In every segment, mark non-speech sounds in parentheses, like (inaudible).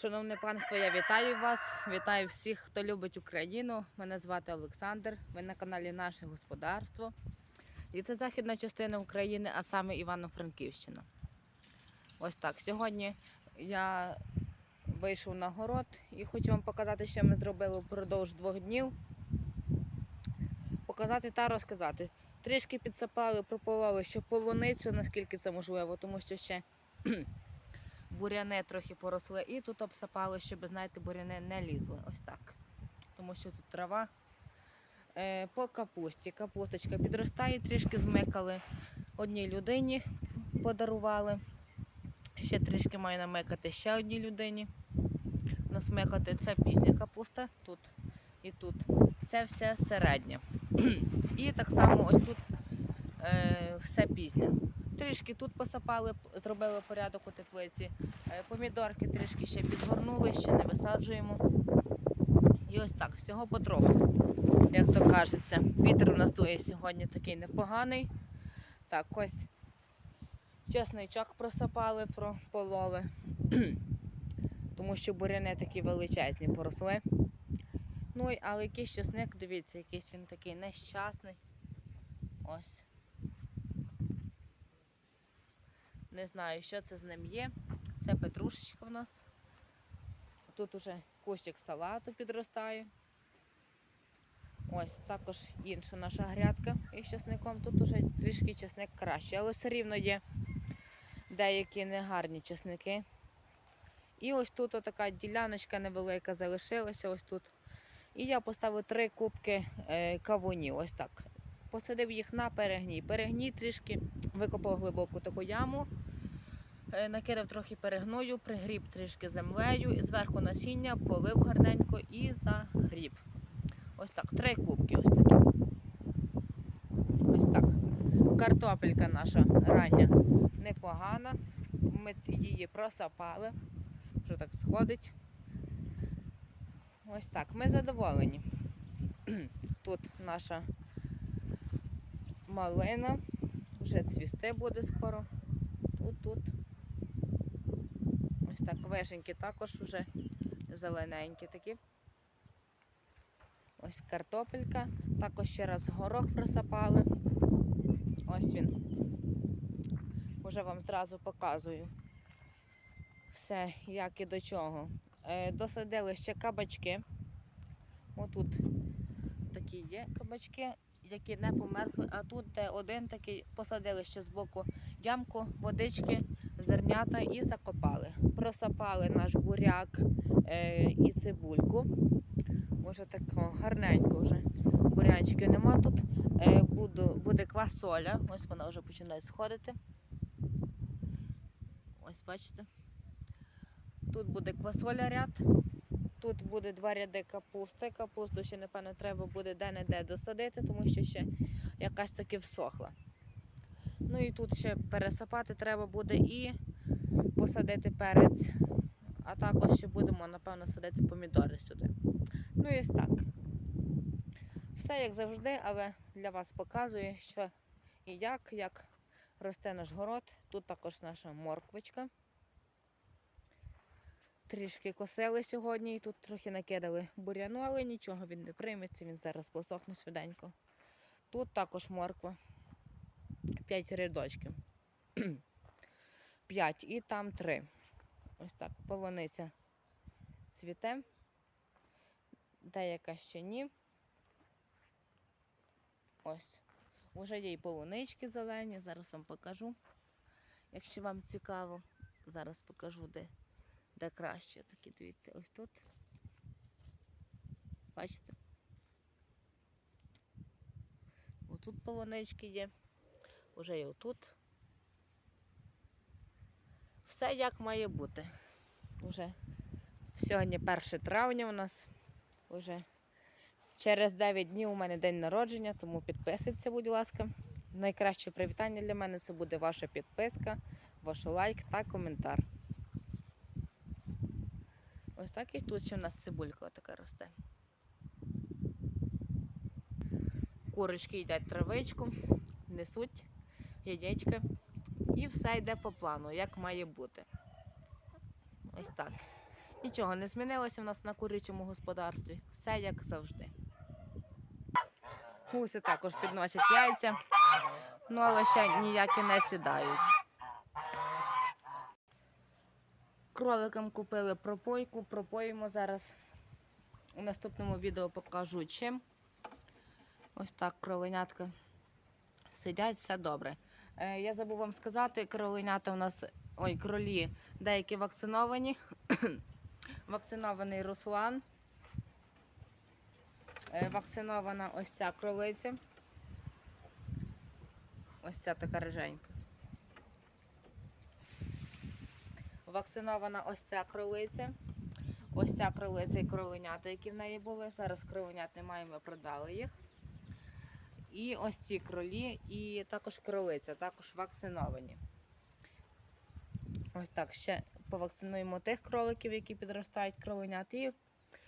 Шановне панство, я вітаю вас. Вітаю всіх, хто любить Україну. Мене звати Олександр. Ви на каналі Наше Господарство. І це західна частина України, а саме Івано-Франківщина. Ось так. Сьогодні я вийшов на город і хочу вам показати, що ми зробили впродовж двох днів. Показати та розказати. Трішки підсапали, пропололи ще полуницю, наскільки це можливо, тому що ще буряни трохи поросли і тут обсапали, щоб, знаєте, буряни не лізли. Ось так. Тому що тут трава. Е, по капусті. Капусточка підростає, трішки змикали одній людині, подарували. Ще трішки маю намикати ще одній людині. Насмикати. Це пізня капуста тут і тут. Це все середня. (clears throat) І так само ось тут е, все пізнє. Трішки тут посапали, зробили порядок у теплиці. Е, Помідорки трішки ще підгорнули, ще не висаджуємо. І ось так, всього потроху, як то кажеться. Вітер у нас дує сьогодні такий непоганий. Так, ось чесничок просапали, пропололи. (clears throat) Тому що буряни такі величезні поросли. Ну, але якийсь чесник, дивіться, якийсь він такий нещасний. Ось. Не знаю, що це з ним є. Це петрушечка в нас. Тут уже кущик салату підростає. Ось також інша наша грядка із часником. Тут уже трішки часник краще, але все рівно є деякі негарні часники. І ось тут така діляночка невелика залишилася, ось тут. І я поставив три кубки е, кавунів. Ось так. Посадив їх на перегній. Перегній трішки викопав глибоку таку яму, накидав трохи перегною, пригріб трішки землею, і зверху насіння, полив гарненько і загріб. Ось так, три кубки ось такі. Ось так. Картопелька наша рання непогана. Ми її просапали. Вже так сходить. Ось так. Ми задоволені. (clears throat) Тут наша малина. Вже цвісти буде скоро. Тут, тут. Вишеньки також вже зелененькі такі. Ось картопелька. Також ще раз горох присапали. Ось він. Уже вам зразу показую все, як і до чого. Е, досадили ще кабачки. Отут такі є кабачки, які не померзли, а тут один такий посадили ще з боку ямку, водички, зернята і закопали. Просапали наш буряк е, і цибульку. Може тако гарненько вже. Бурянчиків нема тут. Е, буду, буде квасоля. Ось вона вже починає сходити. Ось бачите. Тут буде квасоля ряд. Тут буде два ряди капусти. Капусту ще, напевно, треба буде де-не-де досадити, тому що ще якась таки всохла. Ну і тут ще пересапати треба буде і посадити перець. А також ще будемо, напевно, садити помідори сюди. Ну і ось так. Все як завжди, але для вас показую, що і як, як росте наш город. Тут також наша морквочка. Трішки косили сьогодні і тут трохи накидали буряну, але нічого він не прийметься, він зараз посохне швиденько. Тут також морква. П'ять рядочків. П'ять і там три. Ось так, полуниця цвіте. Деяка ще ні. Ось. Уже є і полунички зелені, зараз вам покажу. Якщо вам цікаво, зараз покажу, де, де краще. Такі дивіться, ось тут. Бачите? Отут полунички є, уже і отут. Все як має бути. Уже сьогодні 1 травня у нас. Уже через 9 днів у мене день народження, тому підписуйтесь, будь ласка. Найкраще привітання для мене це буде ваша підписка, ваш лайк та коментар. Ось так і тут ще в нас цибулька така росте. Курочки їдять травичку, несуть яєчка. І все йде по плану, як має бути. Ось так. Нічого не змінилося в нас на курячому господарстві. Все як завжди. Гуси також підносять яйця, ну але ще ніякі не сідають. Кроликам купили пропойку, пропоїмо зараз. У наступному відео покажу чим. Ось так кроленятка сидять, все добре. Е, я забув вам сказати, кроленята у нас, ой, кролі, деякі вакциновані. (coughs) Вакцинований Руслан. Е, Вакцинована ось ця кролиця. Ось ця така риженька. Вакцинована ось ця кролиця. Ось ця кролиця і кроленята, які в неї були. Зараз кроленят немає, ми продали їх. І ось ці кролі, і також кролиця, також вакциновані. Ось так, ще повакцинуємо тих кроликів, які підростають кроленят, і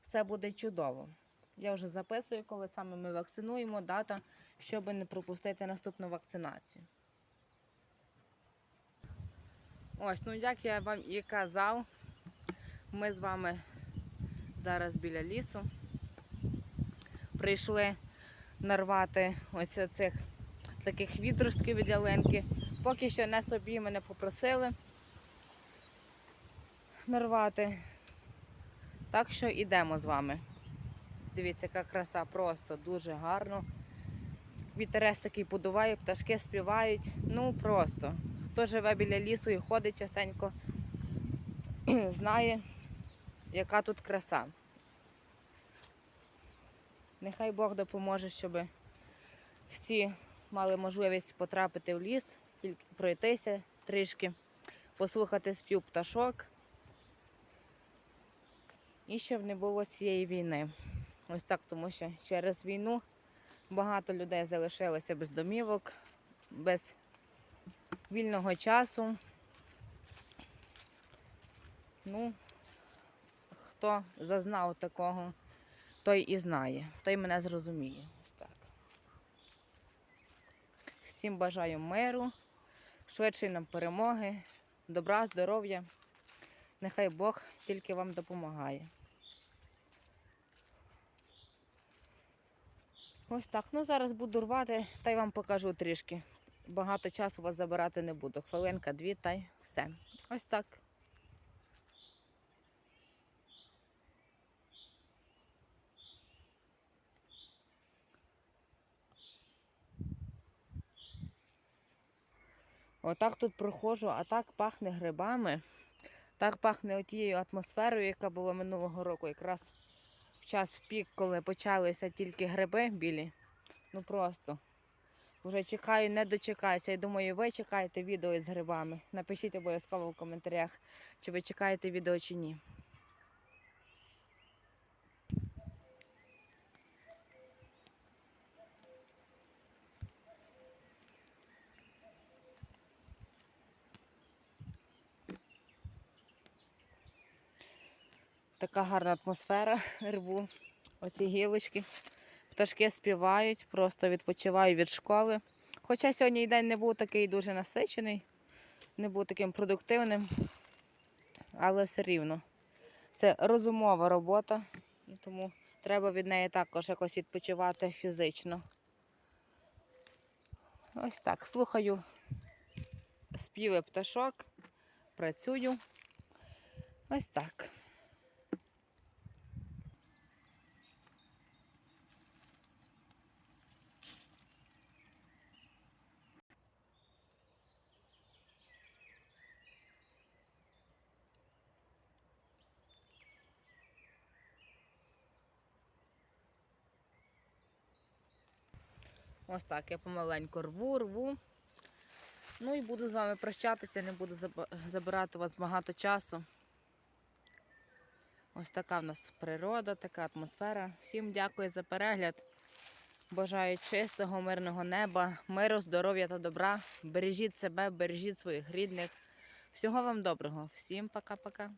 все буде чудово. Я вже записую, коли саме ми вакцинуємо, дата, щоб не пропустити наступну вакцинацію. Ось, ну як я вам і казав, ми з вами зараз біля лісу. Прийшли нарвати ось оцих таких відростків від ялинки. Поки що не собі мене попросили нарвати. Так що йдемо з вами. Дивіться, яка краса, просто дуже гарно. Вітерець такий подуває, пташки співають. Ну просто. Хто живе біля лісу і ходить частенько, (clears throat) знає, яка тут краса. Нехай Бог допоможе, щоб всі мали можливість потрапити в ліс, тільки пройтися трішки, послухати спів пташок. І щоб не було цієї війни. Ось так, тому що через війну багато людей залишилося без домівок, без вільного часу. Ну, хто зазнав такого, той і знає, той мене зрозуміє. Так. Всім бажаю миру, швидшої нам перемоги, добра, здоров'я. Нехай Бог тільки вам допомагає. Ось так. Ну зараз буду рвати та й вам покажу трішки. Багато часу вас забирати не буду. Хвилинка, дві та й все. Ось так. Отак тут проходжу, а так пахне грибами. Так пахне тією атмосферою, яка була минулого року, якраз в час пік, коли почалися тільки гриби білі. Ну просто. Вже чекаю, не дочекаюся. Я думаю, ви чекаєте відео з грибами. Напишіть обов'язково в коментарях, чи ви чекаєте відео чи ні. Така гарна атмосфера (laughs) рву. Оці гілочки. Пташки співають, просто відпочиваю від школи. Хоча сьогодні день не був такий дуже насичений, не був таким продуктивним, але все рівно. Це розумова робота, і тому треба від неї також якось відпочивати фізично. Ось так. Слухаю співи пташок, працюю. Ось так. Ось так, я помаленьку рву, рву. Ну і буду з вами прощатися, не буду забирати у вас багато часу. Ось така в нас природа, така атмосфера. Всім дякую за перегляд. Бажаю чистого, мирного неба, миру, здоров'я та добра. Бережіть себе, бережіть своїх рідних. Всього вам доброго. Всім пока-пока.